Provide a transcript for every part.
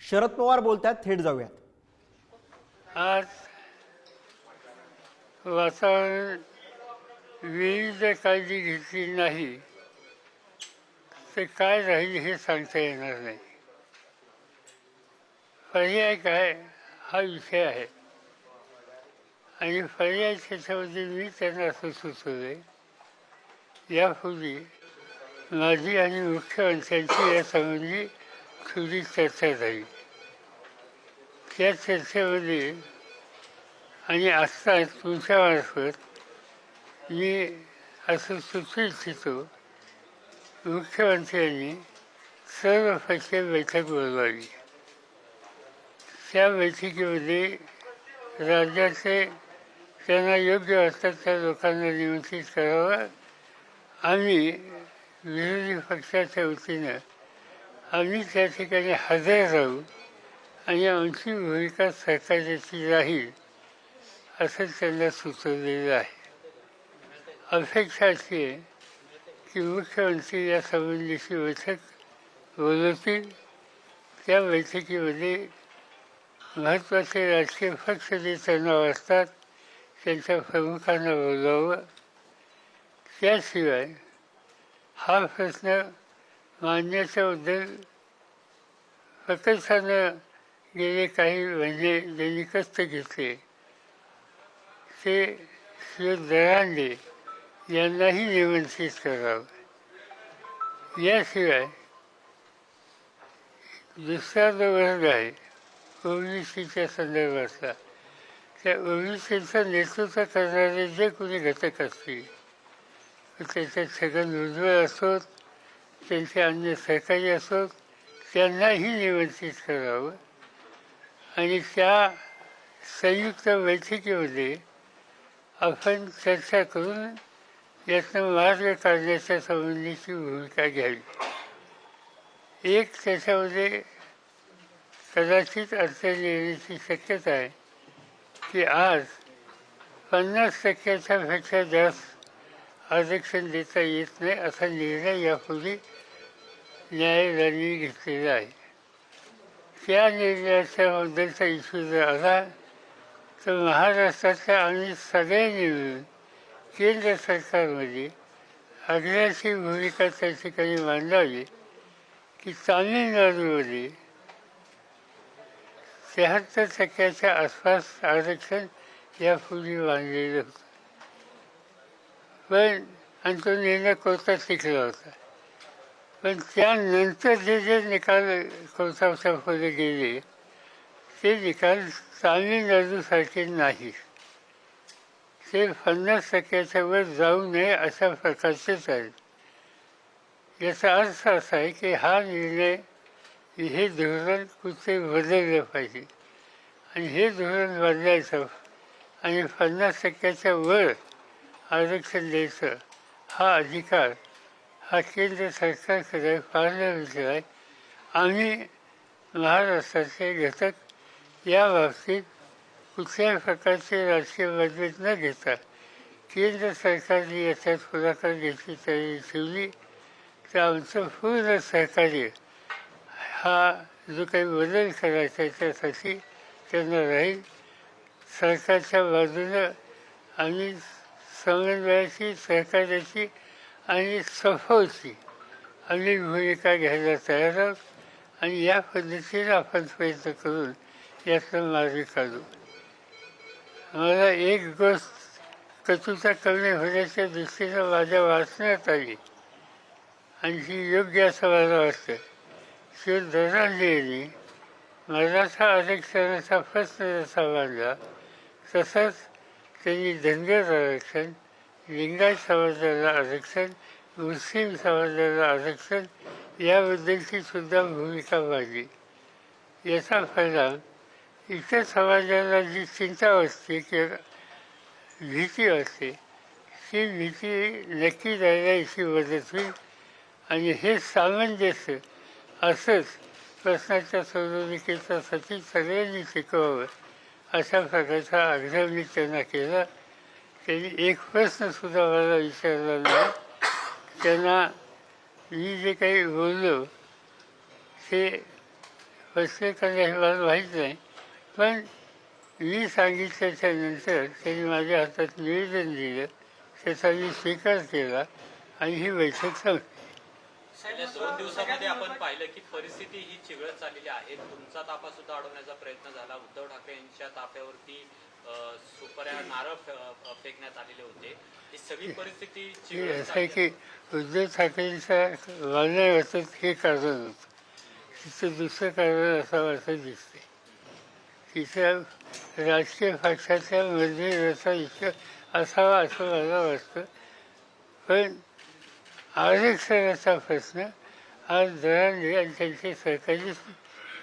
शरद पवार बोलतात थेट जाऊयात. आज वातावरण विविध काळजी घेतली नाही ते काय राहील हे सांगता येणार नाही. पर्याय काय हा विषय आहे. आणि पर्याय त्याच्यामध्ये मी त्यांना असं सुचवले यापूर्वी माझी आणि मुख्यमंत्र्यांची यासंबंधी थोडी चर्चा झाली त्या चर्चेमध्ये आणि आत्ता तुमच्यामार्फत मी असं सुचू इच्छितो मुख्यमंत्र्यांनी सर्व पक्षीय बैठक बोलवावी. त्या बैठकीमध्ये राज्याचे त्यांना योग्य वाटतात त्या लोकांना निमंत्रित करावं. आम्ही विरोधी पक्षाच्या वतीनं आम्ही त्या ठिकाणी हजर राहू आणि आमची भूमिका सरकारची राहील असं त्यांना सुचवलेलं आहे. अपेक्षा अशी आहे की मुख्यमंत्री या संबंधीची बैठक बोलवतील. त्या बैठकीमध्ये महत्त्वाचे राजकीय पक्ष जे त्यांना असतात त्यांच्या प्रमुखांना बोलावं. त्याशिवाय हा प्रश्न मांडण्याच्याबद्दल प्रकर्षानं गेले काही म्हणजे ज्यांनी कष्ट घेतले ते श्री दरांडे यांनाही निमंत्रित करावं. याशिवाय दुसरा जो वर्ग आहे ओबीसीच्या संदर्भातला त्या ओबीसीचं नेतृत्व करणारे जे कोणी घटक असतील त्याच्यात छगन भुजबळ असोत त्यांचे अन्य सहकारी असोत त्यांनाही निमंत्रित करावं. आणि त्या संयुक्त बैठकीमध्ये आपण चर्चा करून यातनं मार्ग काढण्याच्या संबंधीची भूमिका घ्यावी. एक त्याच्यामध्ये कदाचित अडचण येण्याची शक्यता आहे की आज पन्नास टक्क्याच्या पेक्षा जास्त आरक्षण देता येत नाही असा निर्णय यापूर्वी न्यायालयाने घेतलेला आहे त्या निर्णयाच्या मुद्द्याचा इश्यू जर आला तर महाराष्ट्राच्या आम्ही सगळ्यांनी मिळून केंद्र सरकारमध्ये आग्र्याची भूमिका त्या ठिकाणी मांडावी की तामिळनाडूमध्ये शहात्तर टक्क्याच्या आसपास आरक्षण यापूर्वी मांडलेलं होतं. पण आणि तो निर्णय कोर्टात टिकला होता. पण त्यानंतर जे जे निकाल कोर्टाच्या गेले ते निकाल तामिळनाडूसारखे नाही. ते पन्नास टक्क्याच्या वर जाऊ नये अशा प्रकारचेच आहेत याचा अर्थ असा आहे की हा निर्णय हे धोरण कुठे बदललं पाहिजे? आणि हे धोरण बदलायचं आणि पन्नास टक्क्याच्या वर आरक्षण द्यायचं हा अधिकार हा केंद्र सरकारकडे पार्लमेंटला आहे आम्ही महाराष्ट्राचे घटक. या बाबतीत कुठल्याही प्रकारचे राजकीय मतभेद न घेता केंद्र सरकारने याच्यात पुढाकार घ्यायची तयारी ठेवली. तर आमचं पूर्ण सहकार्य हा जो काही बदल करायचा त्यासाठी त्यांना राहील. सरकारच्या बाजूनं आम्ही समन्वयाची सहकार्याची आणि सफोची अनेक भूमिका घ्यायला तयार आहोत. आणि या पद्धतीने आपण प्रयत्न करून यातनं मार्ग काढू. मला एक गोष्ट कचुता कमी होण्याच्या दृष्टीनं माझ्या वाचण्यात आली. आणि ही योग्य असं मला वाटतं. श्री दरांडेंनी मराठा आरक्षणाचा प्रश्न जसा मांडला तसंच त्यांनी धनगर आरक्षण लिंगायत समाजाला आरक्षण मुस्लिम समाजाला आरक्षण याबद्दलची सुद्धा भूमिका मांडली. याचा परिणाम इतर समाजाला जी चिंता असते किंवा भीती असते ती भीती नक्की जाण्याची मदत होईल. आणि हे सामंजस्य असंच प्रश्नाच्या सोडवणुकीचा सचिव सगळ्यांनी शिकवावं अशा प्रकारचा आग्रह मी त्यांना केला. त्यांनी एक प्रश्नसुद्धा मला विचारला नाही. त्यांना मी जे काही बोललो ते कसले त्यांना हे मला माहीत नाही. पण मी सांगितल्याच्या नंतर त्यांनी माझ्या हातात निवेदन दिलं. त्याचा मी स्वीकार केला आणि ही बैठक संपली. दोन दिवसामध्ये आपण पाहिलं की परिस्थिती ही चिघळत चाललेली आहे. तुमचा ताफा सुद्धा अडवण्याचा प्रयत्न झाला. उद्धव ठाकरे यांच्या ताफ्यावरती सुपाऱ्या नारळ फे- अ, फेकण्यात आलेले होते. ही सगळी परिस्थिती हे चिघळत असं आहे की उद्धव ठाकरेंचा वागण्या वाटत हे कारण होतं. तिचं दुसरं कारण असं वाटत दिसते. तिथं राजकीय पक्षाच्या मध्ये विषय असावा असं मला वाटतं. पण आरक्षणाचा प्रश्न आज दरांनी आणि त्यांच्या सहकारी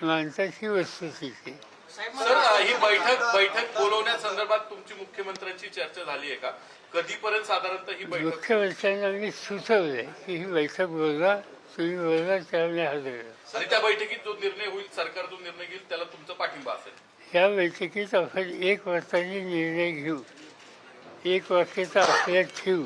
माणसाची वस्तुस्थिती सर ही बैठक बैठक बोलवण्यासंदर्भात तुमची मुख्यमंत्र्यांची चर्चा झाली आहे का? कधीपर्यंत साधारणतः ही बैठक मुख्यमंत्र्यांना मी सुचवलंय की ही बैठक बोलवा तुम्ही बोलवा त्यामुळे हजर आणि त्या बैठकीत जो निर्णय होईल सरकार जो निर्णय घेईल त्याला तुमचा पाठिंबा असेल. या बैठकीत आपण एक वाक्याने निर्णय घेऊ. एक वाक्यता आपल्यात ठेवू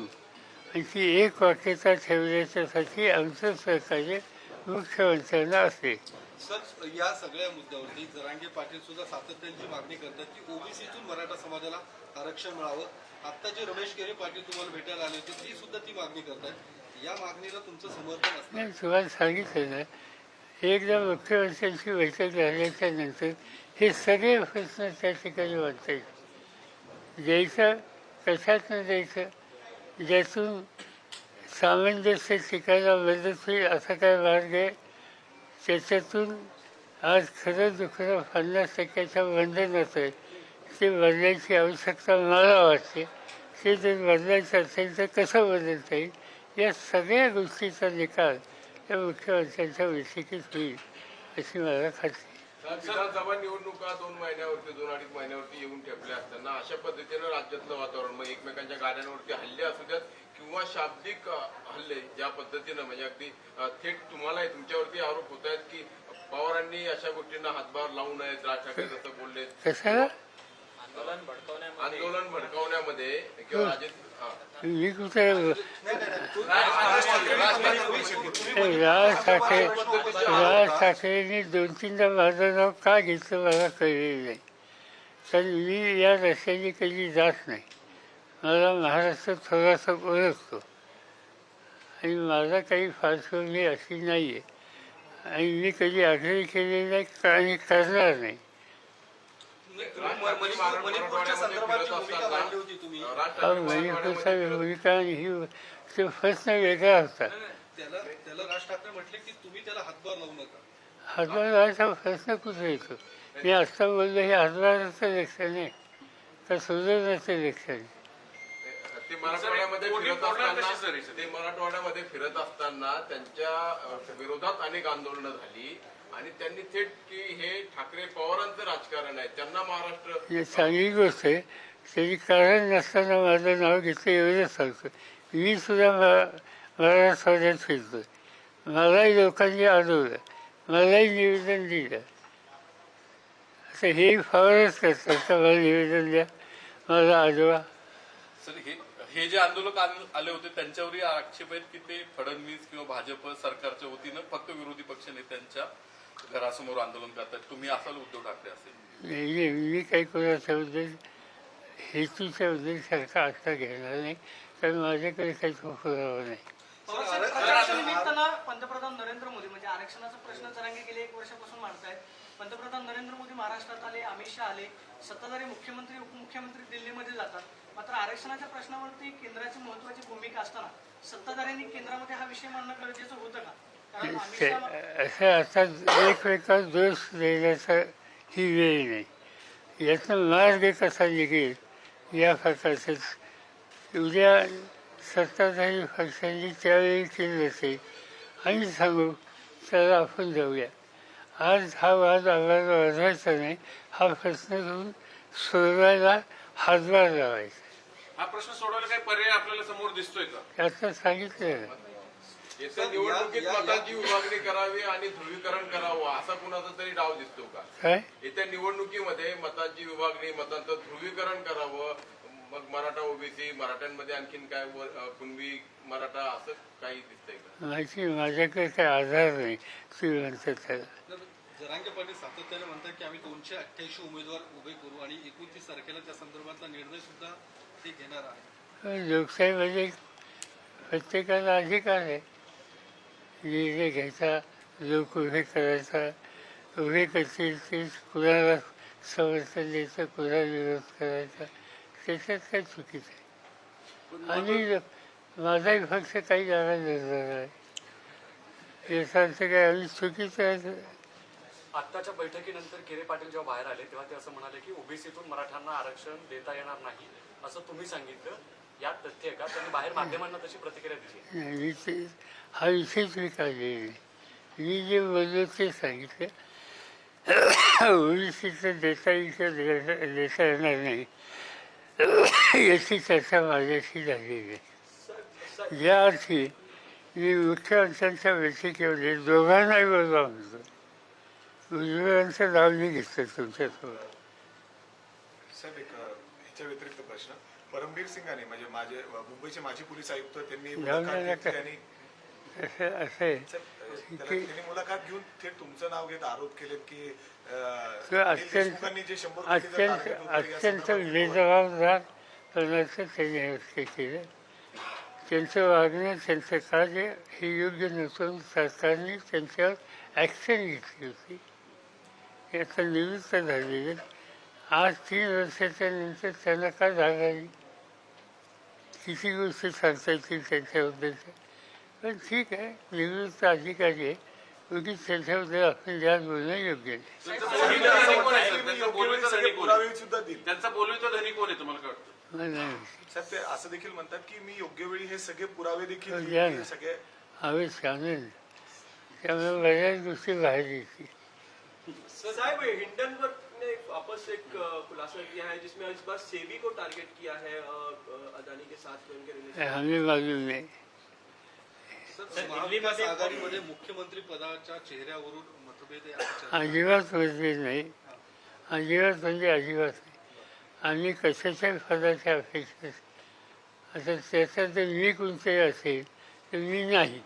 आणि ती एक वाक्यता ठेवण्याच्यासाठी आमचं सहकार्य मुख्यमंत्र्यांना असेल. सर या सगळ्या मुद्द्यावरती जरांगे पाटील सुद्धा सातत्याची मागणी करतात की ओबीसीतून मराठा समाजाला आरक्षण मिळावं. आता जे रमेश केरे पाटील तुम्हाला भेटायला आले होते ती सुद्धा ती मागणी करतात या मागणीला तुमचं समर्थन असणार. नाही तुम्हाला सांगितलं एकदा मुख्यमंत्र्यांची बैठक झाल्याच्यानंतर हे सगळे प्रश्न त्या ठिकाणी मांडता येईल द्यायचं कशातनं द्यायचं ज्यातून सामंजस्य टिकायला मदत होईल असा काय मार्ग आहे? त्याच्यातून आज खरं दुखरं पन्नास टक्क्याच्या बंधनात आहे ते बदलायची आवश्यकता मला वाटते. ते जर बदलायचं असेल तर कसं बदलता येईल? या सगळ्या गोष्टीचा निकाल या मुख्यमंत्र्यांच्या बैठकीत होईल अशी मला खात्री. विधानसभा निवडणुका दोन महिन्यावरती दोन अडीच महिन्यावरती येऊन ठेपल्या असताना अशा पद्धतीनं राज्यातलं वातावरण मग एकमेकांच्या गाड्यांवरती हल्ले असू द्यात किंवा शाब्दिक हल्ले ज्या पद्धतीनं म्हणजे अगदी थेट तुम्हाला तुमच्यावरती आरोप होत आहेत की पवारांनी अशा गोष्टींना हातभार लावू नयेत राज ठाकरे जसं बोलले आंदोलन भडकवण्यामध्ये आंदोलन भडकावण्यामध्ये किंवा हा. राज ठाकरे राज ठाकरेंनी दोन तीनदा माझं नाव का घेतलं मला कळलेलं नाही कारण मी या रस्त्याने कधी जात नाही मला महाराष्ट्र थोडासा ओळखतो. आणि माझा काही पार्श्वभूमी अशी नाही आहे आणि मी कधी आग्रह केलेला नाही आणि करणार नाही. मणिपूर- मणिपूरच्या संदर्भात जी भूमिका मांडली होती तुम्ही राज हा ठाकरे मणिपूरचा भूमिका आणि ही तो प्रश्न वेगळा होता. त्याला त्याला राज ठाकरे म्हटले की तुम्ही त्याला हातभार लावू नका. हातभाराचा प्रश्न कुठे येतो? मी आत्ता बोललो हे हातभाराचं लक्षण आहे. का सुधारण्याचं लक्षण आहे? ते मराठवाड्यामध्ये फिरत असताना ते मराठवाड्यामध्ये फिरत असताना त्यांच्या विरोधात अनेक आंदोलनं झाली. आणि त्यांनी थेट की हे ठाकरे पवारांचं राजकारण आहे. त्यांना महाराष्ट्र ही चांगली गोष्ट आहे. त्याची कारण नसताना माझं नाव घेतलं एवढंच सांगतो. मी सुद्धा मराठवाड्यात फिरतो. मलाही लोकांनी अडवलं मलाही निवेदन दिलं. असं हे फारच करतात. का मला निवेदन द्या. मला सर हे जे आंदोलक आल- आले होते त्यांच्यावरही आक्षेप आहेत की ते फडणवीस किंवा भाजप सरकारच्या वतीनं फक्त विरोधी पक्ष नेत्यांच्या घरासमोर आंदोलन करतात तुम्ही असाल उद्धव ठाकरे असेल नाही मी काही कोणाच्याबद्दल हेतूच्याबद्दल सारखा आत्ता घेणार नाही कारण माझ्याकडे काही पुरावा नाही. पंतप्रधान नरेंद्र मोदी म्हणजे आरक्षणाचा प्रश्न जरांगे गेले एक वर्षापासून मांडतायत पंतप्रधान नरेंद्र मोदी महाराष्ट्रात आले अमित शहा आले सत्ताधारी मुख्यमंत्री उपमुख्यमंत्री दिल्लीमध्ये जातात. मात्र आरक्षणाच्या प्रश्नावरती केंद्राची महत्वाची भूमिका असताना सत्ताधाऱ्यांनी केंद्रामध्ये हा विषय मांडणं गरजेचं होतं का? असं आता एकमेकात दोष देण्याचा ही वेळ नाही. यातनं मार्ग कसा निघेल या प्रकारचंच उद्या सत्ताधारी पक्षांनी त्यावेळी केलं असेल आणि सांगू त्याला आपण जाऊया. आज हा वाद आम्हाला वाजवायचा नाही. हा प्रश्न घेऊन सोडवायला हातभार लावायचा हा प्रश्न सोडवायला काही पर्याय आपल्याला समोर दिसतोय का? त्याचं सांगितलं येत्या निवडणुकीत मतांची विभागणी करावी आणि ध्रुवीकरण करावं असा कुणाचा तरी डाव दिसतो का? काय? येत्या निवडणुकीमध्ये मतांची विभागणी मतांचं ध्रुवीकरण करावं मग मराठा ओबीसी मराठ्यांमध्ये आणखीन काय वर- अ, कुणबी मराठा असं काही दिसतंय का? माहिती माझ्याकडे काही आधार नाही त्याला जरांगे पाटील सातत्याने म्हणतात की आम्ही दोनशे अठ्ठ्याऐंशी उमेदवार उभे करू आणि एकोणतीस तारखेला त्या संदर्भातला निर्णय सुद्धा ते घेणार आहे लोकशाहीमध्ये प्रत्येकाला अधिकार आहे. निर्णय घ्यायचा लोक उभे करायचा उभे करतील ते कुणाला समर्थन द्यायचं कुणाला विरोध करायचा त्याच्यात काय चुकीचं आहे? आणि माझाही पक्ष काही जागा निर्धार आहे याचा अर्थ काय आम्ही चुकीचं आहे. आत्ताच्या बैठकीनंतर केरे पाटील जेव्हा बाहेर आले तेव्हा ते असं म्हणाले की ओबीसीतून मराठ्यांना आरक्षण देता येणार नाही असं तुम्ही सांगितलं. यात तथ्य आहे का? त्यांनी बाहेर माध्यमांना तशी प्रतिक्रिया दिली हा विषयच मी काढलेला मी जे बोललो ते सांगितलं. ओबीसीचं देता येईल देता येणार नाही. याची चर्चा माझ्याशी झालेली आहे. ज्या अर्थी मी मुख्यमंत्र्यांच्या बैठकीमध्ये दोघांनाही बोलवा म्हणतो उजव्यांचं नाव मी घेतलं साहेब एक अ, ह्याच्या व्यतिरिक्त प्रश्न. परमबीर सिंगाने म्हणजे माझे मुंबईचे माजी पोलीस आयुक्त त्यांनी मुलाखत घेतली. आणि असं असं. आहे साहेब, अ, त्याला- की- त्यांनी मुलाखत घेऊन थेट तुमचं नाव घेत आरोप केले की अ, तो अनिल अत्यंत देशमुखांनी जे शंभर कोटीचं अत्यंत target होतं, या अत्यंत संदर्भात बेजबाबदार पणाचं त्यांनी हे केलं त्यांचं वागणं त्यांचं कार्य हे योग्य नसून सरकारने त्यांच्यावर ॲक्शन घेतली होती. याचं निवृत्त झालेलं आज तीन वर्षाच्या नंतर त्यांना का जागा आली किती गोष्टी सांगता येतील त्यांच्याबद्दलच्या पण ठीक आहे निवृत्त अधिकारी आहे. उगीच त्यांच्याबद्दल आपण जास्त बोलणं योग्य असं देखील म्हणतात की मी योग्य वेळी हे सगळे पुरावे देखील हो, हवे सांगेल त्यामुळे बऱ्याच गोष्टी बाहेर येतील. साहब हिंडनबर्ग ने वापस एक खुलासा किया है जिसमें इस बार सेबी को टारगेट किया है अदानी के साथ उनके रिलेशन आघाडीमध्ये मुख्यमंत्री पदाच्या चेहऱ्यावरून मतभेद अजिबात म्हणजे नाही. अजिबात म्हणजे अजिबात नाही आम्ही कशाच्याही पदाच्या अपेक्षेत आता त्याचा जर मी कोणतंही असेल तर मी नाही.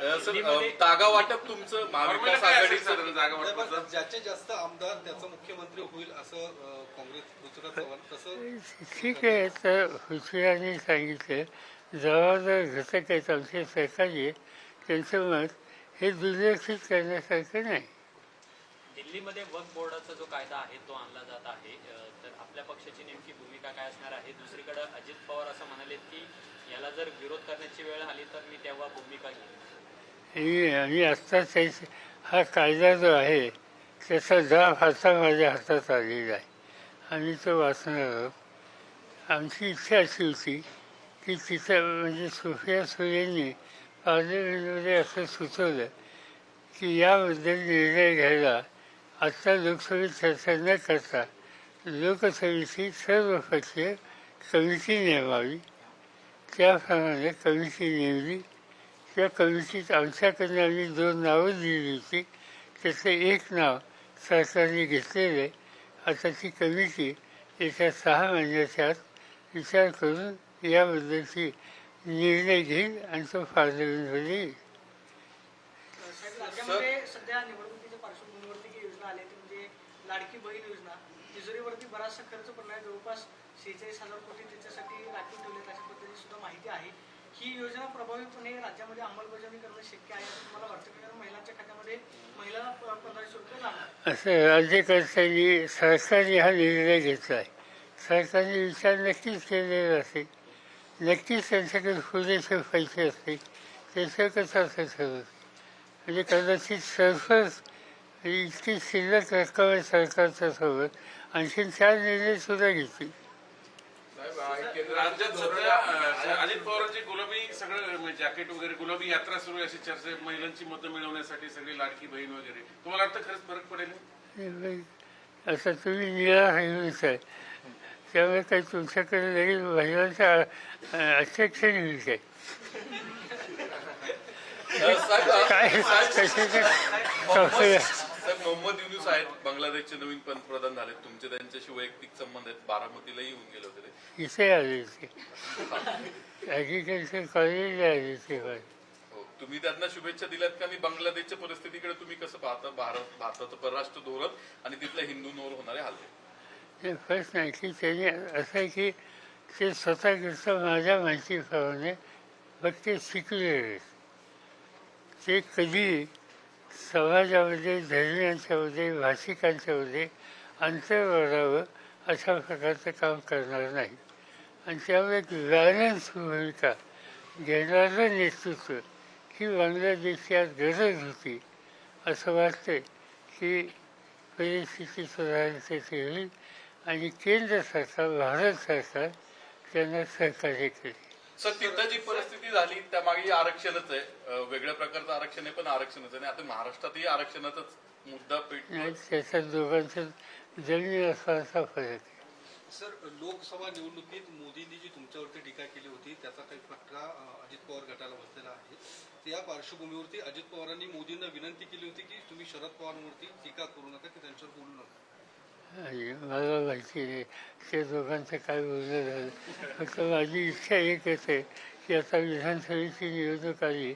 जागा वाटप तुमचं महाविकास आघाडीचं जागा पण ज्याचे जास्त आमदार त्याचा मुख्यमंत्री होईल असं काँग्रेस चव्हाण तसं ठीक आहे तर हुशिराने सांगितलं. जबाबदार घटक आहेत आमचे सरकारी आहेत त्यांचं मत हे दुर्लक्षित करण्यासारखं नाही. दिल्लीमध्ये वक्फ बोर्डाचा जो कायदा आहे तो आणला जात आहे. तर आपल्या पक्षाची नेमकी भूमिका काय असणार आहे? दुसरीकडे अजित पवार असं म्हणाले की याला जर विरोध करण्याची वेळ आली तर मी तेव्हा भूमिका घेईन. आणि आणि आत्ता त्याच हा कायदा जो आहे त्याचा जाब आता माझ्या हातात आलेला आहे. आणि तो वाचणार आहोत. आमची इच्छा अशी होती की तिथं म्हणजे सुफिया सुरेंनी पार्लमेंटमध्ये असं सुचवलं की याबद्दल निर्णय घ्यायला आत्ता लोकसभेत चर्चा न करता लोकसभेची सर्वपक्षीय कमिटी नेमावी. त्याप्रमाणे कमिटी नेमली. त्या कवितेत आमच्याकडनं आम्ही दोन नावं दिली होती. त्याचं एक नाव सरकारने घेतलेलं आहे. आता ती कमिटी येत्या सहा महिन्याच्या आत विचार करून याबद्दलची निर्णय घेईल आणि तो पार्लमेंटमध्ये येईल राज्यामध्ये सध्या निवडणुकीच्या पार्श्वभूमीवरती जी योजना आली ती म्हणजे लाडकी बहीण योजना. तिजोरीवरती बराचसा खर्च पडणार जवळपास शेहेचाळीस हजार कोटी त्याच्यासाठी राखीव ठेवले अशा पद्धतीची सुद्धा माहिती आहे. ही योजना प्रभावीपणे राज्यामध्ये अंमलबजावणी करणं शक्य आहे असं तुम्हाला वाटतं का? कारण महिलांच्या खात्यामध्ये महिला पंधराशे रुपये लागणार? असं राज्यकर्त्यांनी सरकारने हा निर्णय घेतला आहे. सरकारने विचार नक्कीच केलेला असेल नक्कीच त्यांच्याकडे पुरेसे पैसे असतील त्याचं कसं असं ठरवत म्हणजे कदाचित सरफस इतकी शिल्लक रक्कम आहे सरकारच्या सोबत आणखीन चार निर्णय सुद्धा घेतील. राज्यात सध्या. अ, अजित पवारांची गुलाबी सगळं जॅकेट वगैरे गुलाबी यात्रा सुरू आहे अशी चर्चा आहे. महिलांची मतं मिळवण्यासाठी सगळी लाडकी बहीण वगैरे. तुम्हाला वाटतं खरंच फरक पडेल? असं तुम्ही निळा हेच आहे. त्यामुळे काही तुमच्याकडे लगेच महिलांचा अध्यक्ष होईल काय काय कशाचं साहेब मोहम्मद युनुस आहेत. बांगलादेशचे नवीन पंतप्रधान झाले. तुमचे त्यांच्याशी वैयक्तिक संबंध आहेत. बारामतीला येऊन गेले होते ते. इथे आले पण हो. तुम्ही त्यांना शुभेच्छा दिल्यात का? आणि बांगलादेशच्या परिस्थितीकडे तुम्ही कसं पाहता? भारत भारताचं परराष्ट्र धोरण आणि तिथल्या हिंदूंवर होणारे हल्ले ते फर्स्ट नाही की त्याने असं आहे की ते स्वतःकडचं माझ्या माहितीप्रमाणे फक्त आहेत ते कधी समाजामध्ये धर्मियांच्यामध्ये भाषिकांच्यामध्ये अंतर वाढावं अशा प्रकारचं काम करणार नाही. आणि त्यामुळे एक बॅलन्स भूमिका घेणारं नेतृत्व ही बांगलादेशची आज गरज होती. असं वाटतंय की परिस्थिती सुधारण्यासाठी होईल आणि केंद्र सरकार भारत सरकार त्यांना सहकार्य केले. सर तिथं जी परिस्थिती झाली त्यामागे आरक्षणच आहे. वेगळ्या प्रकारचं आरक्षण आहे पण आरक्षणच आहे. आणि आता महाराष्ट्रातही आरक्षणाचाच मुद्दा पेट दोघांचं जमीन असण्याचा फरक सर लोकसभा निवडणुकीत मोदींनी जी तुमच्यावरती टीका केली होती त्याचा काही फटका अजित पवार गटाला बसलेला आहे. तर या पार्श्वभूमीवरती अजित पवारांनी मोदींना विनंती केली होती की तुम्ही शरद पवारांवरती टीका करू नका की त्यांच्यावर बोलू नका. मला माहिती आहे ते दोघांचं काय बोलणं झालं. फक्त माझी इच्छा एकच आहे की आता विधानसभेची निवडणूक आली.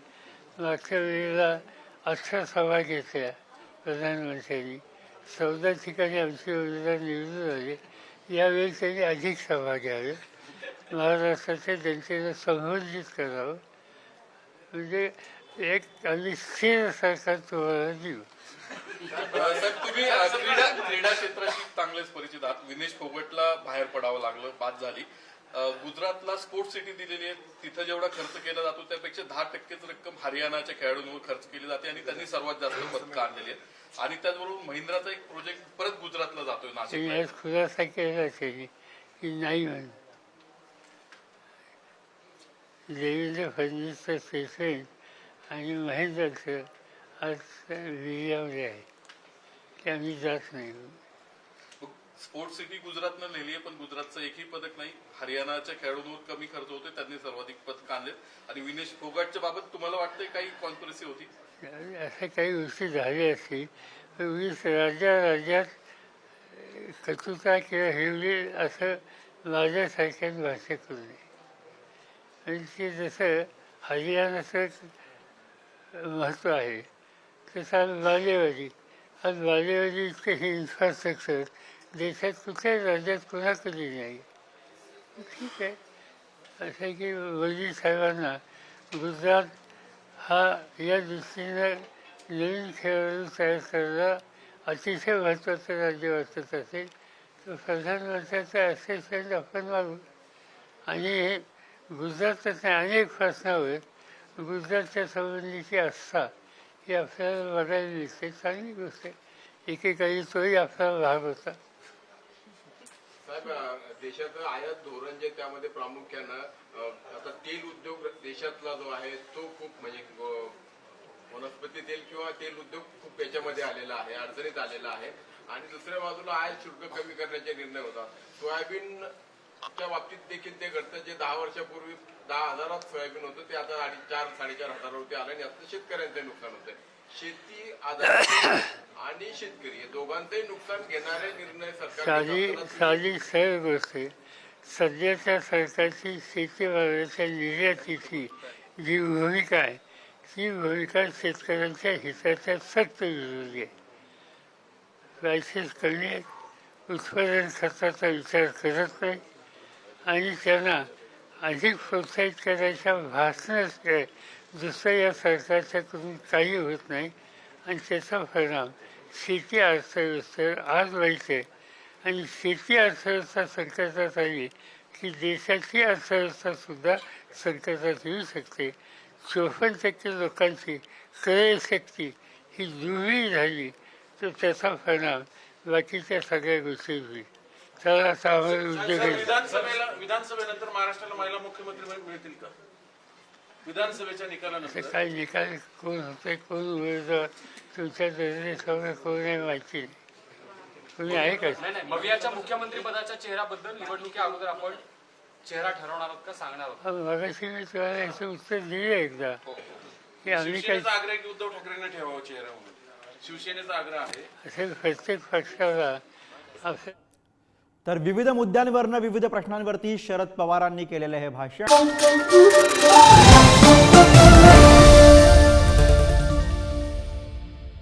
मागच्या वेळेला अठरा सभा घेतल्या प्रधानमंत्र्यांनी. चौदा ठिकाणी आमचे उमेदवार निवडून आले. यावेळी त्यांनी अधिक सभा घ्याव्या. महाराष्ट्राच्या जनतेला संबोधित करावं. म्हणजे एक आम्ही स्थिर सरकार तुम्हाला देऊ. साहेब तुम्ही क्रीडा क्रीडा क्षेत्राशी चांगलेच परिचित आहात. विनेश फोगटला बाहेर पडावं लागलं बाद झाली. गुजरातला स्पोर्ट्स सिटी दिलेली आहे. तिथं जेवढा खर्च केला जातो त्यापेक्षा दहा टक्केच रक्कम हरियाणाच्या खेळाडूंवर खर्च केली जाते आणि त्यांनी सर्वात जास्त पदकं आणलेली आहेत. आणि त्याचबरोबर महिंद्राचा एक प्रोजेक्ट परत गुजरातला जातोय त्यांनी नाशिक खुलासा केला त्यांनी की नाही म्हणून देवेंद्र फडणवीसचं स्टेटमेंट आणि महेंद्रचं आज मीडियामध्ये आहे. की आम्ही जात नाही स्पोर्ट्स सिटी गुजरातनं नेली आहे पण गुजरातचं एकही पदक नाही. हरियाणाच्या खेळाडूंवर कमी खर्च होतोय त्यांनी सर्वाधिक पदक आणलेत. आणि विनेश फोगाटच्या बाबत तुम्हाला वाटतंय काही कॉन्स्पिरसी होती? अशा काही गोष्टी झाल्या असतील तर वीस राज्या राज्यात कटुता किंवा हिवली असं माझ्यासारख्याच भाषा करू नये. आणि ते जसं हरियाणाचं महत्त्व आहे तसं आज बालेवाडी आज बालेवाडी इतकं हे इन्फ्रास्ट्रक्चर देशात कुठल्याच राज्यात कोणाकडे नाही ठीक आहे. असं आहे की वडील साहेबांना गुजरात हा या दृष्टीनं नवीन खेळाडू तयार करायला अतिशय महत्त्वाचं राज्य वाटत असेल. तर प्रधानमंत्र्याचं असेसमेंट आपण मागू आणि हे अनेक प्रश्नावर गुजरातच्या संबंधीची आस्था ही आपल्याला बघायला मिळते चांगली गोष्ट आहे एकेकाळी तोही आपल्याला लाभ होता साहेब देशाचं आयात धोरण जे त्यामध्ये प्रामुख्यानं आता तेल उद्योग देशातला जो आहे तो खूप म्हणजे वनस्पती तेल किंवा तेल उद्योग खूप याच्यामध्ये आलेला आहे अडचणीत आलेला आहे. आणि दुसऱ्या बाजूला आयात शुल्क कमी करण्याचे निर्णय होतात. सोयाबीन च्या बाबतीत देखील ते घडतं. जे दहा वर्षापूर्वी दहा हजारात सोयाबीन होतं ते आता चार साडेचार हजारावरती आलं आणि आता शेतकऱ्यांचं नुकसान होतंय. शेती आधारित आणि शेतकरी या दोघांचंही नुकसान घेणारे निर्णय सरकार साधी सरळ गोष्ट सध्याच्या सरकारची शेतीमालाच्या निर्यातीची जी भूमिका आहे ती भूमिका शेतकऱ्यांच्या हिताच्या सक्त विरोधी आहे. कमी आहेत उत्पादन खर्चाचा विचार करत नाही. आणि त्यांना अधिक प्रोत्साहित करायच्या भासणच काय दुसऱ्या या सरकारच्याकडून काही होत नाही. आणि त्याचा परिणाम शेती अर्थव्यवस्थेवर आज वाईट आहे आणि शेती अर्थव्यवस्था संकटात आली की देशाची अर्थव्यवस्था सुद्धा संकटात येऊ शकते. चोपन्न टक्के लोकांची क्रयशक्ती ही दुर्मिळ झाली. तर त्याचा परिणाम बाकीच्या सगळ्या गोष्टी होईल. उद्योग. विधानसभेला विधानसभेनंतर महाराष्ट्राला महिला मुख्यमंत्री मिळ- मिळतील का? विधानसभेच्या निकालानंतर. काय निकाल कोण होते कोण उमेदवार तुमच्या दर्जेसमोर कोण आहे माहिती? नाही तुम्ही आहे का? नाही मुख्यमंत्री पदाच्या चेहऱ्याबद्दल निवडणुकी अगोदर आपण चेहरा ठरवणार आहोत का सांगणार आहोत? हा, मगाशी मी तुम्हाला याचं उत्तर दिलं एकदा. की आम्ही काही शिवसेनेचा आग्रह आहे की उद्धव ठाकरेंना ठेवावं चेहरा म्हणून शिवसेनेचा आग्रह आहे. असे प्रत्येक पक्षाला. आपल्या तर विविध मुद्द्यांवरनं विविध प्रश्नांवरती शरद पवारांनी केलेलं हे भाषण.